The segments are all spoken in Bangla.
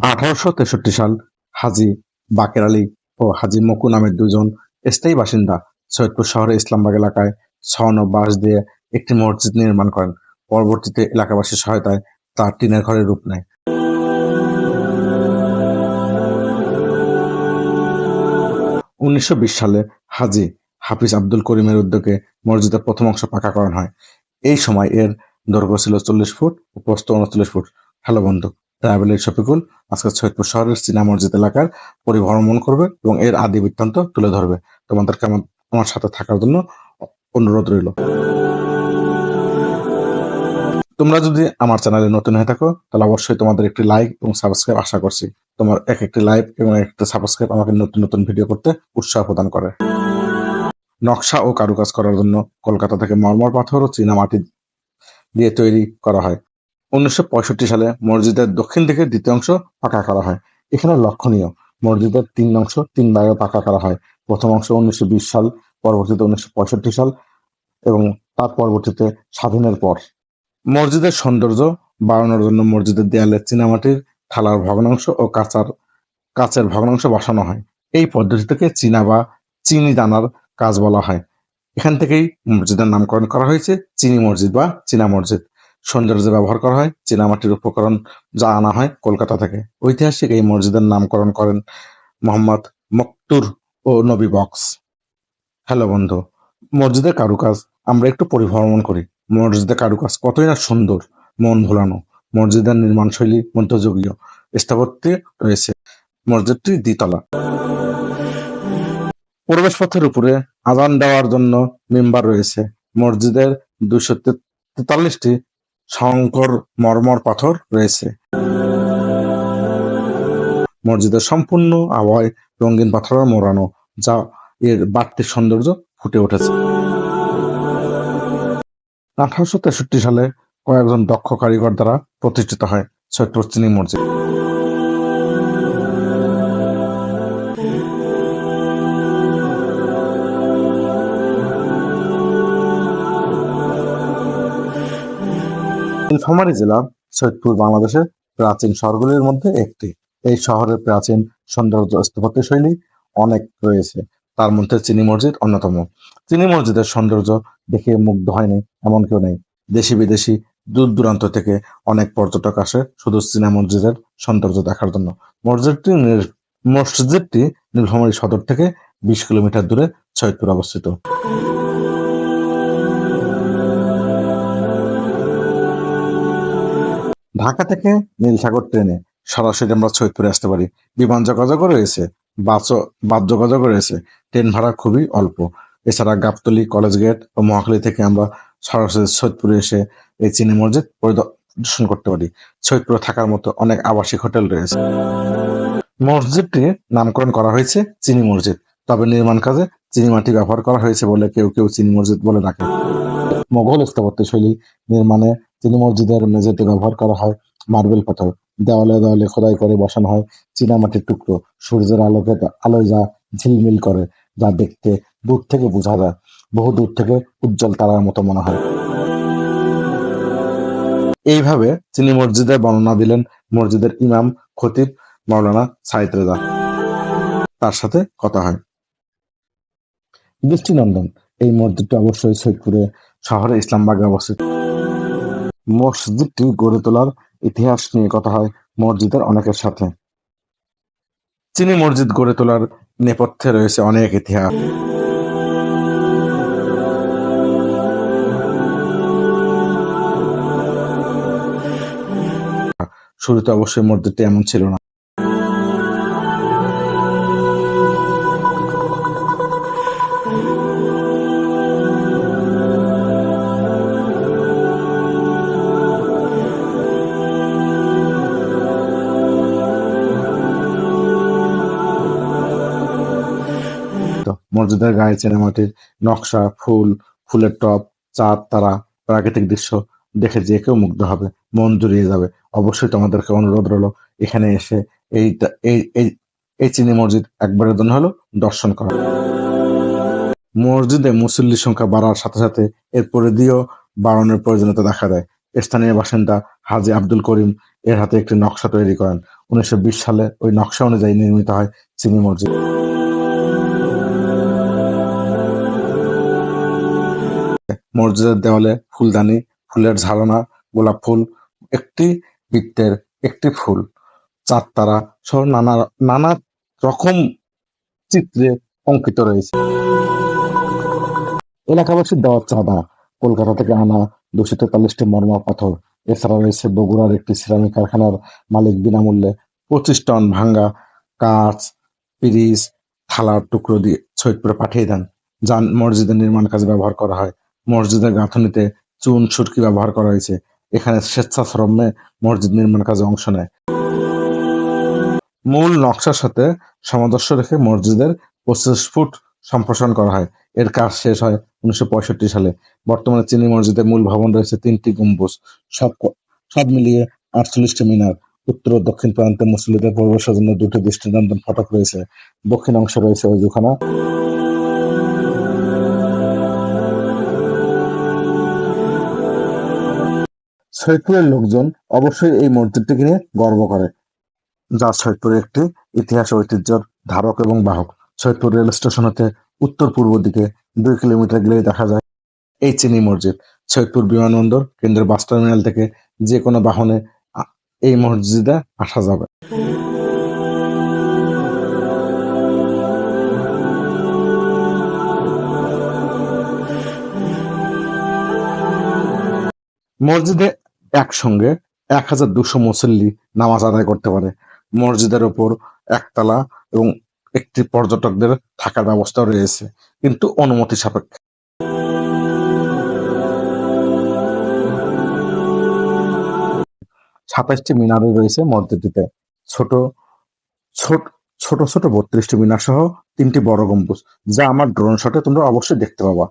আঠারোশো তেষট্টি সাল হাজি বাকের আলী ও হাজি মকু নামের দুজন স্থায়ী বাসিন্দা সৈয়দপুর শহরের ইসলামবাগ এলাকায় ছন ও বাঁশ দিয়ে একটি মসজিদ নির্মাণ করেন। পরবর্তীতে এলাকাবাসীর সহায়তায় তার টিনের ঘরের রূপ নেয়। উনিশশো বিশ সালে হাজি হাফিজ আব্দুল করিমের উদ্যোগে মসজিদের প্রথম অংশ পাকা করানো হয়। এই সময় এর দৈর্ঘ্য ছিল চল্লিশ ফুট ও প্রস্থ উনচল্লিশ ফুট। হ্যালো বন্ধু। ট্রাভেল শফিকুল আজকে সৈয়দপুর শহরের চীনা মসজিদ এলাকার পরিভ্রমণ করবে এবং এর আদি বৃত্তান্ত তুলে ধরবে। তোমাদেরকে আমার সাথে থাকার জন্য অনুরোধ রইল। তোমরা যদি আমার চ্যানেলে নতুন হয়ে থাকো, তাহলে অবশ্যই তোমাদের একটি লাইক এবং সাবস্ক্রাইব আশা করছি। তোমার এক একটি লাইক এবং এক একটি সাবস্ক্রাইব আমাকে নতুন নতুন ভিডিও করতে উৎসাহ প্রদান করে। নকশা ও কারুকাজ করার জন্য কলকাতা থেকে মর্মর পাথর ও চীনা মাটি দিয়ে তৈরি করা হয়। উনিশশো পঁয়ষট্টি সালে মসজিদের দক্ষিণ দিকের দ্বিতীয় অংশ পাকা করা হয়। এখানে লক্ষণীয়, মসজিদের তিন অংশ, তিন ভাগে পাকা করা হয়। প্রথম অংশ উনিশশো বিশ সাল, পরবর্তীতে উনিশশো পঁয়ষট্টি সাল এবং তার পরবর্তীতে স্বাধীনের পর। মসজিদের সৌন্দর্য বাড়ানোর জন্য মসজিদের দেয়ালে চীনামাটির থালার ভগ্নাংশ ও কাঁচার, কাঁচের ভগ্নাংশ বসানো হয়। এই পদ্ধতি থেকে চীনা বা চিনি দানার কাজ বলা হয়। এখান থেকেই মসজিদের নামকরণ করা হয়েছে, চিনি মসজিদ বা চীনা মসজিদ। সৌন্দর্যে ব্যবহার করা হয়, চীনামাটির উপকরণ যা আনা হয় কলকাতা থেকে। ঐতিহাসিক এই মসজিদের নামকরণ করেন মোহাম্মদ মকতুর ও নবী বক্স। হ্যালো বন্ধু, মসজিদের কারুকাজ আমরা একটু পরিভ্রমণ করি। মসজিদের কারুকাজ কতই না সুন্দর, মন ভোলানো। মসজিদের নির্মাণ শৈলী মধ্যযুগীয়। স্থাপত্যে রয়েছে মসজিদটি দ্বিতলা। প্রবেশ পথের উপরে আজান দেওয়ার জন্য মেম্বার রয়েছে। মসজিদের দুইশো তেতাল্লিশটি শঙ্কর মর্মর পাথর রয়েছে। মসজিদের সম্পূর্ণ আবহাওয়ায় রঙিন পাথরের মোড়ানো, যা এর বাড়তি সৌন্দর্য ফুটে উঠেছে। আঠারোশো তেষট্টি সালে কয়েকজন দক্ষ কারিগর দ্বারা প্রতিষ্ঠিত হয় সৈয়দপুর চিনি মসজিদ। নীলফামারী জেলা সৈয়দপুর, বাংলাদেশের প্রাচীন শহরগুলির মধ্যে একটি। এই শহরের প্রাচীন সৌন্দর্য স্থাপত্য শৈলী অনেক রয়েছে। তার মধ্যে চিনি মসজিদ অন্যতম। চিনি মসজিদের সৌন্দর্য দেখে মুগ্ধ হয়নি এমন কেউ নেই। দেশি বিদেশি দূর দূরান্ত থেকে অনেক পর্যটক আসে শুধু চীনা মসজিদের সৌন্দর্য দেখার জন্য। মসজিদটি মসজিদটি নীলফামারী সদর থেকে বিশ কিলোমিটার দূরে সৈয়দপুর অবস্থিত। ঢাকা থেকে নীলসাগর ট্রেনে সরাসরি আমরা সৈয়দপুরে আসতে পারি। বিমান যোগাযোগও রয়েছে, বাসও, বাস যোগাযোগও রয়েছে। ট্রেন ভাড়া খুবই অল্প। এছাড়া গাবতলী কলেজ গেট ও মহাখালী থেকে আমরা সরাসরি সৈয়দপুরে এসে এই চিনি মসজিদ পরিদর্শন করতে পারি। সৈয়দপুরে থাকার মতো অনেক আবাসিক হোটেল রয়েছে। মসজিদটি নামকরণ করা হয়েছে চিনি মসজিদ। তবে নির্মাণ কাজে চিনি মাটি ব্যবহার করা হয়েছে বলে কেউ কেউ চিনি মসজিদ বলে ডাকে। মোগল স্থাপত্য শৈলী নির্মাণে চিনি মসজিদের মেঝেতে ব্যবহার করা হয়, মার্বেল পাথর, দেওয়ালে দেওয়ালে খোদাই করে বসানো হয়, চীনামাটির টুকরো, সূর্যের আলোকে আলোয় যা ঝিলমিল করে, যা দেখতে দূর থেকে বোঝা যায়। বহু দূর থেকে উজ্জ্বল তারার মতো মনে হয়। এইভাবে চিনি মসজিদের বর্ণনা দিলেন মসজিদের ইমাম, খতিব, মাওলানা সাইদ রেজা। তার সাথে কথা হয়। দৃষ্টিনন্দন, এই মসজিদটি অবশ্যই সৈয়দপুরে শহরে ইসলামবাগে অবস্থিত। মসজিদটি গড়ে তোলার ইতিহাস নিয়ে কথা হয় মসজিদের অনেকের সাথে। চিনি মসজিদ গড়ে তোলার নেপথ্যে রয়েছে অনেক ইতিহাস। শুরুতে অবশ্যই মসজিদটি এমন ছিল না। মসজিদের গায়ে চেনামাটির নকশা, ফুল, ফুলের টব, চাঁদ, তারা, প্রাকৃতিক দৃশ্য দেখে যে কেউ মুগ্ধ হবে, মন জুড়িয়ে যাবে। অবশ্যই তোমাদেরকে অনুরোধ রইল, এখানে এসে এই এই এই এই চিনি মসজিদ একবারের জন্য হলো দর্শন করা। মসজিদে মুসল্লির সংখ্যা বাড়ার সাথে সাথে এর পরিধিও বাড়ানোর প্রয়োজনীয়তা দেখা দেয়। স্থানীয় বাসিন্দা হাজি আব্দুল করিম এর হাতে একটি নকশা তৈরি করেন। উনিশশো বিশ সালে ওই নকশা অনুযায়ী নির্মিত হয় চিনি মসজিদ। মসজিদের দেওয়ালে ফুলদানি, ফুলের ঝালনা, গোলাপ ফুল, একটি বৃত্তের একটি ফুল চাঁদ তারা সহ নানা নানা রকম চিত্রে অঙ্কিত রয়েছে। এলাকাবাসীর দেওয়ার চাঁদা, কলকাতা থেকে আনা দুশো তেতাল্লিশটি মর্মা পাথর এছাড়া রয়েছে বগুড়ার একটি সিরামিক কারখানার মালিক বিনামূল্যে পঁচিশ টন ভাঙ্গা কাঁচ পিরিজ থালার টুকরো দিয়ে সৈয়দপুরে পাঠিয়ে দেন যান মসজিদের নির্মাণ কাজে ব্যবহার করা হয়। মসজিদের গাঁথনিতে চুন, সুরকি ব্যবহার করা হয়েছে। এখানে স্বেচ্ছাশ্রমে মসজিদ নির্মাণ কাজে অংশ নেয়। মূল নকশার সাথে সামঞ্জস্য রেখে মসজিদের পঁচিশ ফুট সম্প্রসারণ করা হয়। এর কাজ শেষ হয় উনিশশো পঁয়ষট্টি সালে। বর্তমানে চিনি মসজিদের মূল ভবন রয়েছে তিনটি গম্বুজ। সব সব মিলিয়ে আটচল্লিশটি মিনার। উত্তর ও দক্ষিণ প্রান্তে মুসলিদের প্রবেশের জন্য দুটি দৃষ্টিনন্দন ফটক রয়েছে। দক্ষিণ অংশে রয়েছে অজুখানা। সৈয়দপুরের লোকজন অবশ্যই এই মসজিদটিকে নিয়ে গর্ব করে। যা সৈয়দপুরের একটি ইতিহাস ঐতিহ্যের ধারক এবং বাহক। সৈয়দপুর রেল স্টেশন হতে উত্তর পূর্ব দিকে দুই কিলোমিটার গেলেই দেখা যায় এই চিনি মসজিদ। সৈয়দপুর বিমানবন্দর কেন্দ্রের বাস টার্মিনাল থেকে যে কোনো বাহনে এই মসজিদে আসা যাবে। মসজিদে একসঙ্গে এক হাজার দুশো মুসল্লি নামাজ আদায় করতে পারে। মসজিদের ওপর একতলা এবং একটি পর্যটকদের থাকার ব্যবস্থা রয়েছে, কিন্তু অনুমতি সাপেক্ষে। সাতাশটি মিনারও রয়েছে মসজিদটিতে। ছোট ছোট ছোট ছোট বত্রিশটি মিনার সহ তিনটি বড় গম্বুজ, যা আমার ড্রোন শটে তোমরা অবশ্যই দেখতে পাবা।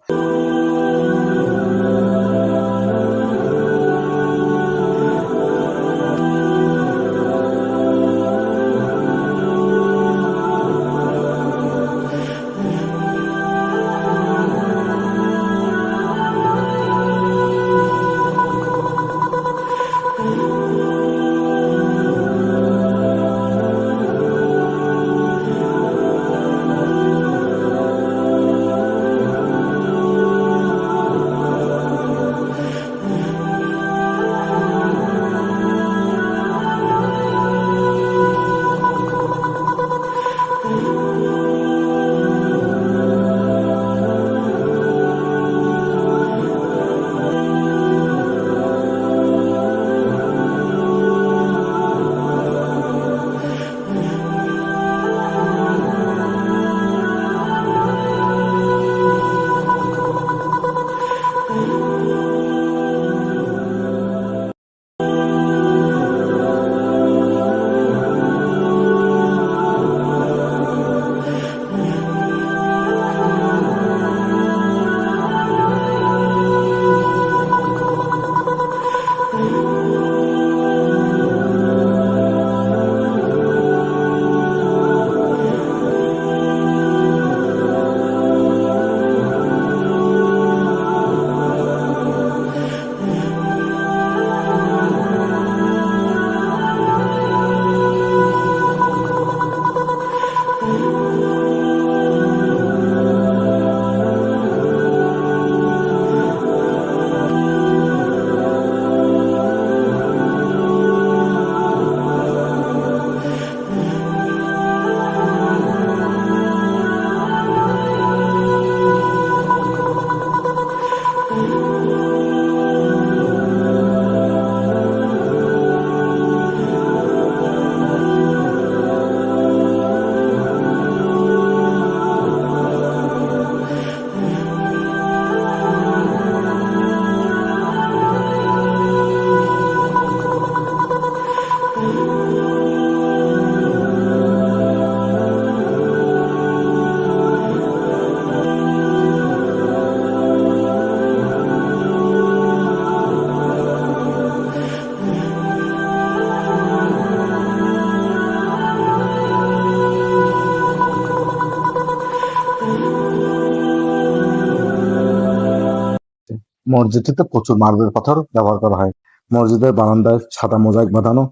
মসজিদটিতে প্রচুর মার্বেল পাথর ব্যবহার করা হয়। মসজিদের বারান্দায় সাদা মোজাইক বাঁধানো